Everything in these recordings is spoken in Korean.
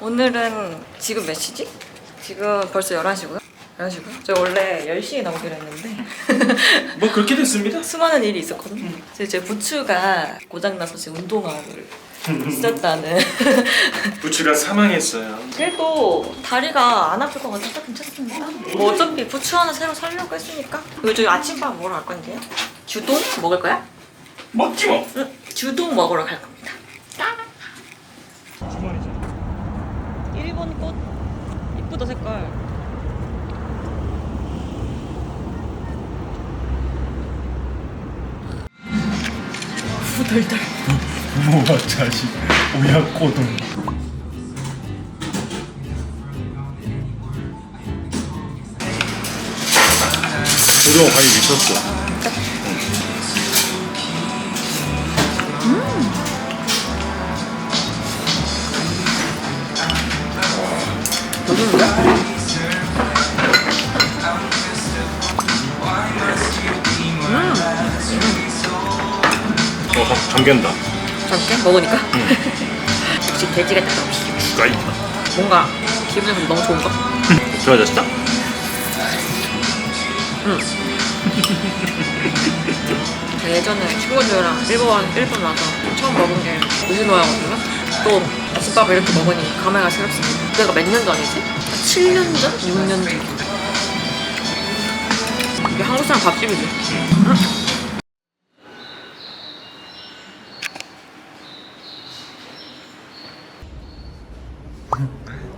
오늘은 지금 몇 시지? 지금 벌써 11시고요? 11시고요? 저 원래 10시에 나오기로 했는데 뭐 그렇게 됐습니다. 수많은 일이 있었거든요. 그래서 제 부추가 고장나서 제 운동화를 썼다는 부추가 사망했어요. 그래도 다리가 안 아플 것 같아서 괜찮습니다. 뭐 어차피 부추 하나 새로 살려고 했으니까 그리고 저희 아침밥 먹으러 갈 건데요. 주동 먹을 거야? 먹지 뭐. 응, 주동 먹으러 갈 겁니다. 주머니죠. 일본 꽃 이쁘다 색깔. 후덜덜. 부모와 자식 오약 고동. 고등어 간이 미쳤어. 잠긴다. 잠깐 먹으니까. 역시 돼지가 딱 없이 주가 있다. 뭔가 기분이 너무 좋은 거. 좋아졌어? 예전에 친구들이랑 일본 일본 와서 처음 먹은 게 우시노야거든요. 또 아침밥을 이렇게 먹으니 감회가 새롭습니다. 그때가 몇 년 전이지? 7년 전? 6년 전? 이게 한국 사람 밥집이지.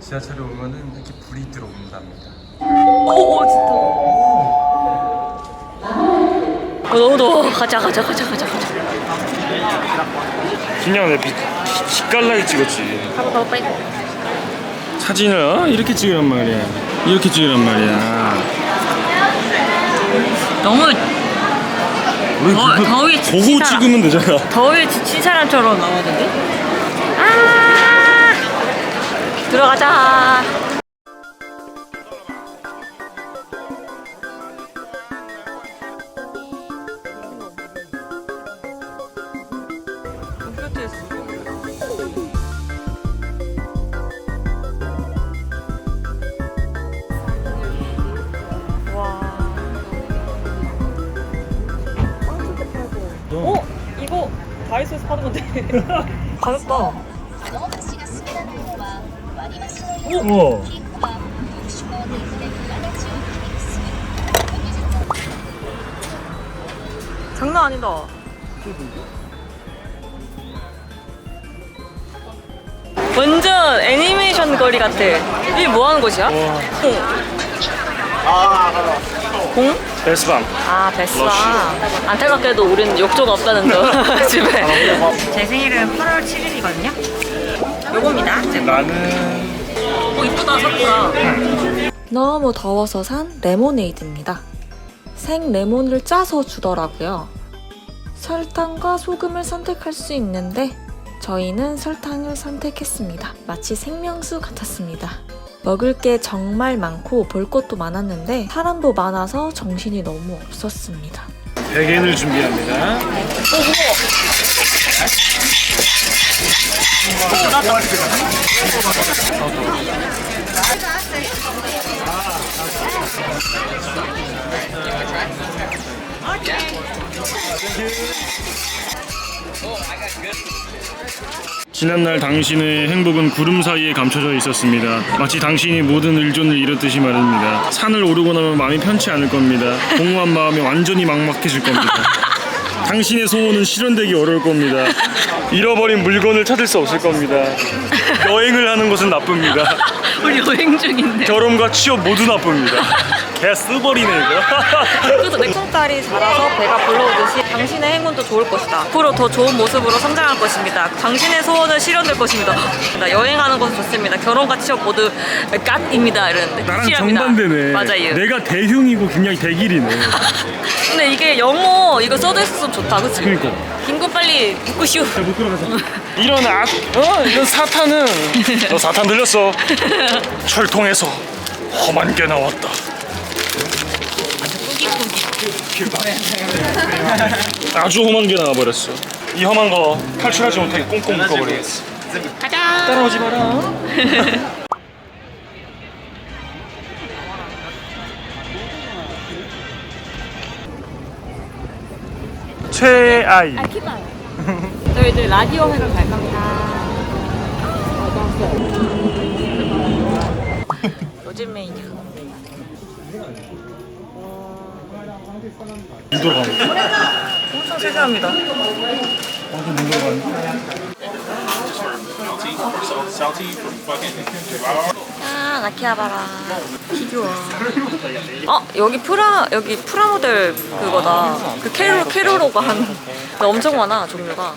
지하철에 오면은 이렇게 불이 들어온답니다. 오 오 진짜. 어, 너무 더워. 가자 가자 가자 가자 가자. 그냥 내 비, 빛깔나게 찍었지. 가봐 가봐 빨리. 사진을 어? 이렇게 찍으란 말이야. 이렇게 찍으란 말이야. 너무 더- 그거 더위 보고 지치잖아. 찍으면 되잖아. 더위에 지친 사람처럼 나오던데? 아 들어가자. 어? 이거 다이소에서 파는 건데 가볍다 어. 장난 아니다. 완전 애니메이션 거리 같아. 이게 뭐 하는 곳이야? 공? 베스밤. 아 베스가 안타깝게도 우리는 욕조가 없다는 거. 집에. 제 생일은 8월 7일이거든요. 요겁니다. 나는 어 이쁘다 사쿠라 너무 더워서 산 레모네이드입니다. 생 레몬을 짜서 주더라고요. 설탕과 소금을 선택할 수 있는데 저희는 설탕을 선택했습니다. 마치 생명수 같았습니다. 먹을 게 정말 많고 볼 것도 많았는데 사람도 많아서 정신이 너무 없었습니다. 백엔을 준비합니다. 지난날 당신의 행복은 구름 사이에 감춰져 있었습니다. 마치 당신이 모든 의존을 잃었듯이 말입니다. 산을 오르고 나면 마음이 편치 않을 겁니다. 공허한 마음이 완전히 막막해질 겁니다. 당신의 소원은 실현되기 어려울 겁니다. 잃어버린 물건을 찾을 수 없을 겁니다. 여행을 하는 것은 나쁩니다. 우리 여행 중인데 결혼과 취업 모두 나쁩니다. 개 쓰버리네 이거. 그래서 내 손딸이 자라서 배가 불러오듯이 당신의 행운도 좋을 것이다. 앞으로 더 좋은 모습으로 성장할 것입니다. 당신의 소원은 실현될 것입니다. 나 여행하는 것은 좋습니다. 결혼과 취업 모두 깍입니다. 이러는데 나랑 실합니다. 정반대네. 맞아요. 내가 대흉이고 굉장히 대길이네. 근데 이게 영어 이거 써져 있었으면 좋다, 그치? 그러니까. 김구 빨리 묶으시오. 못 들어가자. 이런 악, 어? 이런 사탄은 너 사탄 들렸어. 철통에서 험한 게 나왔다. 아주 험한 게 나와버렸어. 이 험한 거 탈출하지 못하게 꽁꽁 묶어버리겠어. 가자. 따라오지 마라. 최아이. 저희들 라디오 회를 갈 겁니다. 요즘 메뉴. 물 들어가. 엄청 세세합니다. 아, 나키아바라. 피규어. 어, 여기 프라, 여기 프라모델 그거다. 그 캐로, 캐로로가 한, 엄청 많아, 종류가.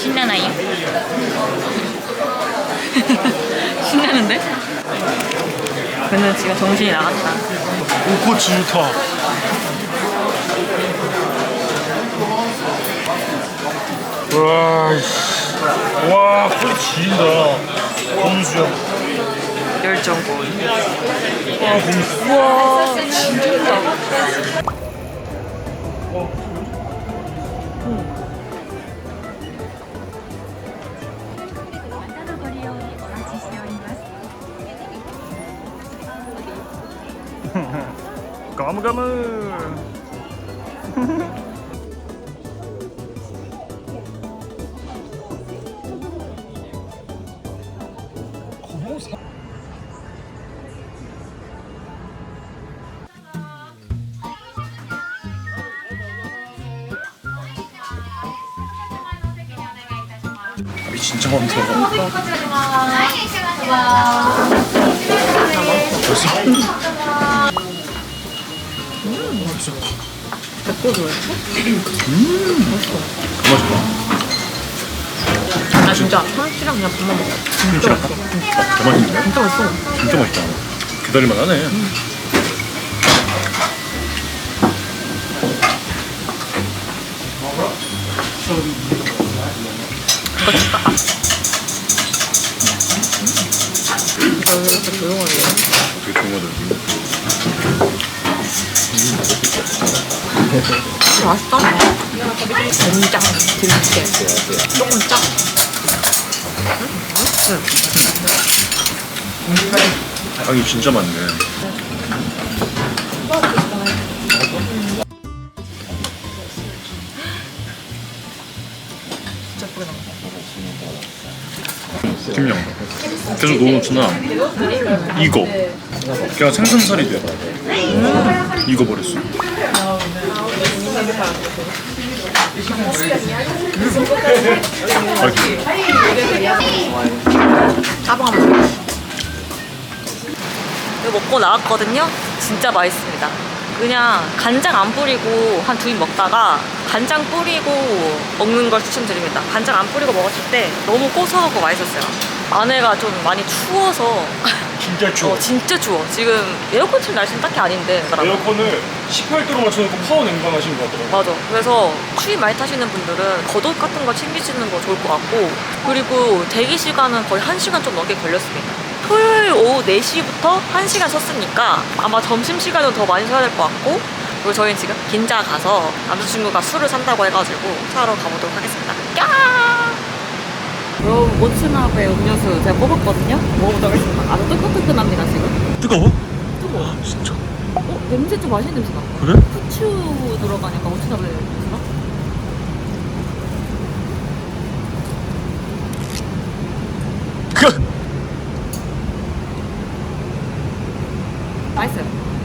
신나나요? 신나는데? 그는 지금 정신이 나갔다. 오코 지루타. 와, 씨. 와, 소리 지린다. 범수야. 열정고. 아, 범수. 우와, 진짜 크다. 가무 가무. 밥이 진짜 많다. 나 진짜 참치랑 그냥 밥만 먹어. 진짜 맛있다. 더 맛있는데? 진짜 맛있어. 진짜 맛있다. 기다릴만 하네. 이거 왜 이렇게 조용하게 해? 되게 좋은 거들. 맛있다. 된장, 들깨. 조금 짜. 향이 진짜 많네. 김양 계속 넣어놓잖아 이거 걔가 생선살이 돼 이거 버렸어 맛있어 짜방 한번. 이거 먹고 나왔거든요. 진짜 맛있습니다. 그냥 간장 안 뿌리고 한 두 입 먹다가 간장 뿌리고 먹는 걸 추천드립니다. 간장 안 뿌리고 먹었을 때 너무 고소하고 맛있었어요. 안에가 좀 많이 추워서 진짜 추워 어, 진짜 추워. 지금 에어컨 틀 날씨는 딱히 아닌데. 에어컨을 18도로 맞춰놓고 파워 냉방하신 거 같더라고 맞아. 그래서 추위 많이 타시는 분들은 겉옷 같은 거 챙기시는 거 좋을 것 같고 그리고 대기 시간은 거의 1시간 좀 넘게 걸렸습니다. 토요일 오후 4시부터 1시간 썼으니까 아마 점심시간은 더 많이 써야 될 것 같고 그리고 저희는 지금 긴자 가서 남자친구가 술을 산다고 해가지고 사러 가보도록 하겠습니다. 야! 여러분 모츠나베 음료수 제가 뽑았거든요. 먹어보도록 하겠습니다. 아주 뜨끈뜨끈합니다 지금. 뜨거워? 뜨거워. 진짜 어? 냄새 좀 맛있는 냄새 나. 그래? 후추 들어가니까 모츠나베 냄새 나? 맛있어요.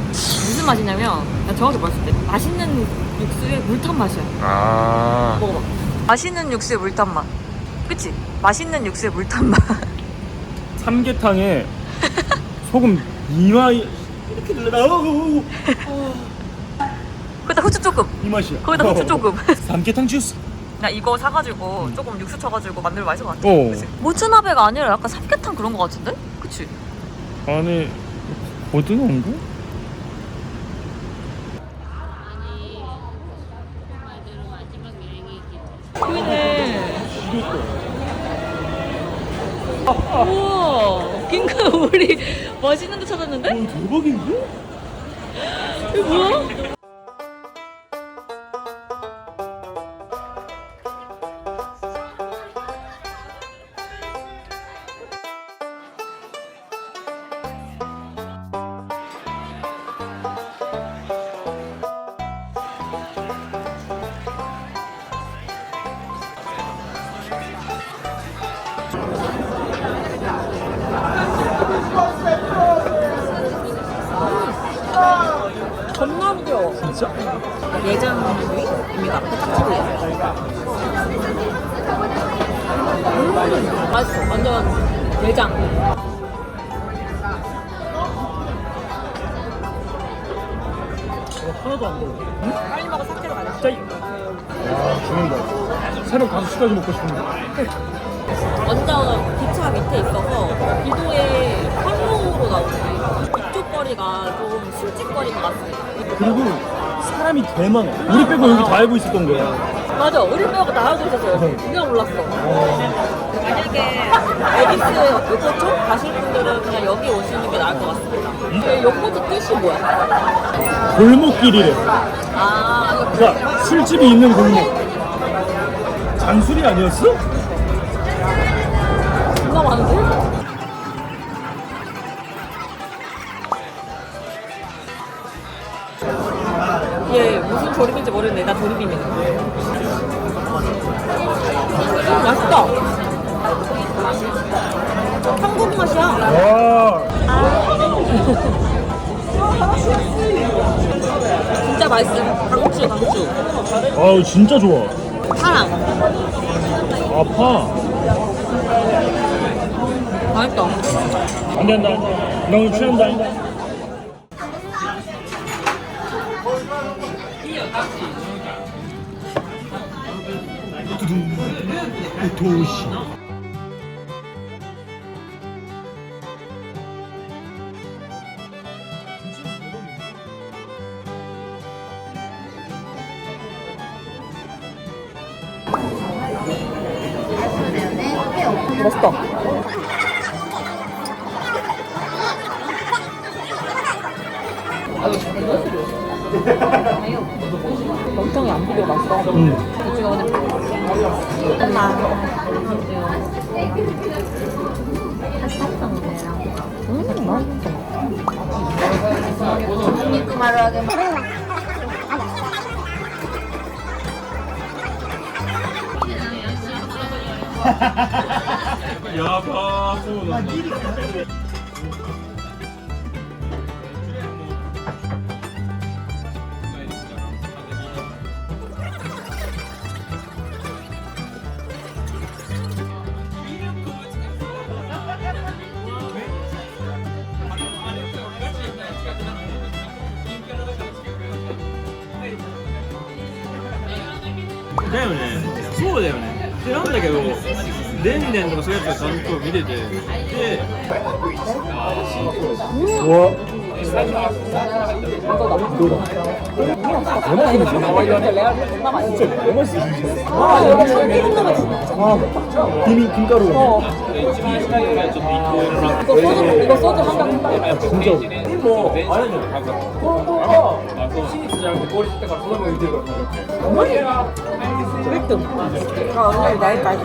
무슨 맛이냐면 나 정확히 말했을 때 맛있는 육수에 물탄 맛이야. 아 먹어봐. 맛있는 육수에 물탄 맛. 그치? 맛있는 육수에 물탄 맛. 삼계탕에 소금 이마 이렇게 넣어 거기다 후추 조금. 이 맛이야 거기다 후추 조금. 삼계탕 주스 나 이거 사가지고 조금 육수 쳐가지고 만들면 맛있을 것 같아. 어. 그치? 모츠나베가 아니라 약간 삼계탕 그런 거 같은데? 그치? 안에 고등어인가? 그네. 우와, 빙가 우리 맛있는 데 찾았는데? 대박인데? 이거 뭐야? 진짜? 예장구이입니다. 탁치구이. 음, 맛있어. 완전 내장. 하나도 안 먹어. 빨리 먹어 사케로 가자. 짜이. 아 죽는다. 새로 다섯 시까지 먹고 싶은데. 완전 기차 밑에 있어서 기도의 활로로 나오는 이쪽 거리가 좀 술집거리인 것 같습니다. 그리고 사람이 개 많아. 우리 빼고 여기 다 알고 있었던 거야. 맞아, 우리 빼고 다 알고 있었어요. 그냥 몰랐어. 만약에 에디스 요코 쪽 가실 분들은 그냥 여기 오시는 게 나을 것 같습니다. 근데 요코트 뜻이 뭐야? 골목길이래. 아, 그러니까 술집이 있는 골목. 잔술이 아니었어? 존나 많은데? 얘 무슨 조림인지 모르겠네. 나 조림입니다. 음, 맛있다. 한국 맛이야. 와. 진짜 맛있음. 강추, 강추. 아우 진짜 좋아. 사랑. 아파. 맛있다. 안 된다. 나 오늘 취한다. 도시. 맛있다. 엄청이 안 비려 맛있어. 응. 음, 맛있어. 야바.だ よねそうだよねでなんだけどレンレンとかそういうやつがちゃんと見れてで 와. 진짜 왜 맛있어 진짜. 아, 여기 참기름도 진짜. 아, 김이 김가루가. 어. 이거 소주, 이거 소주 한 병. 아, 진짜. 1등. 아, 오늘 나이까지.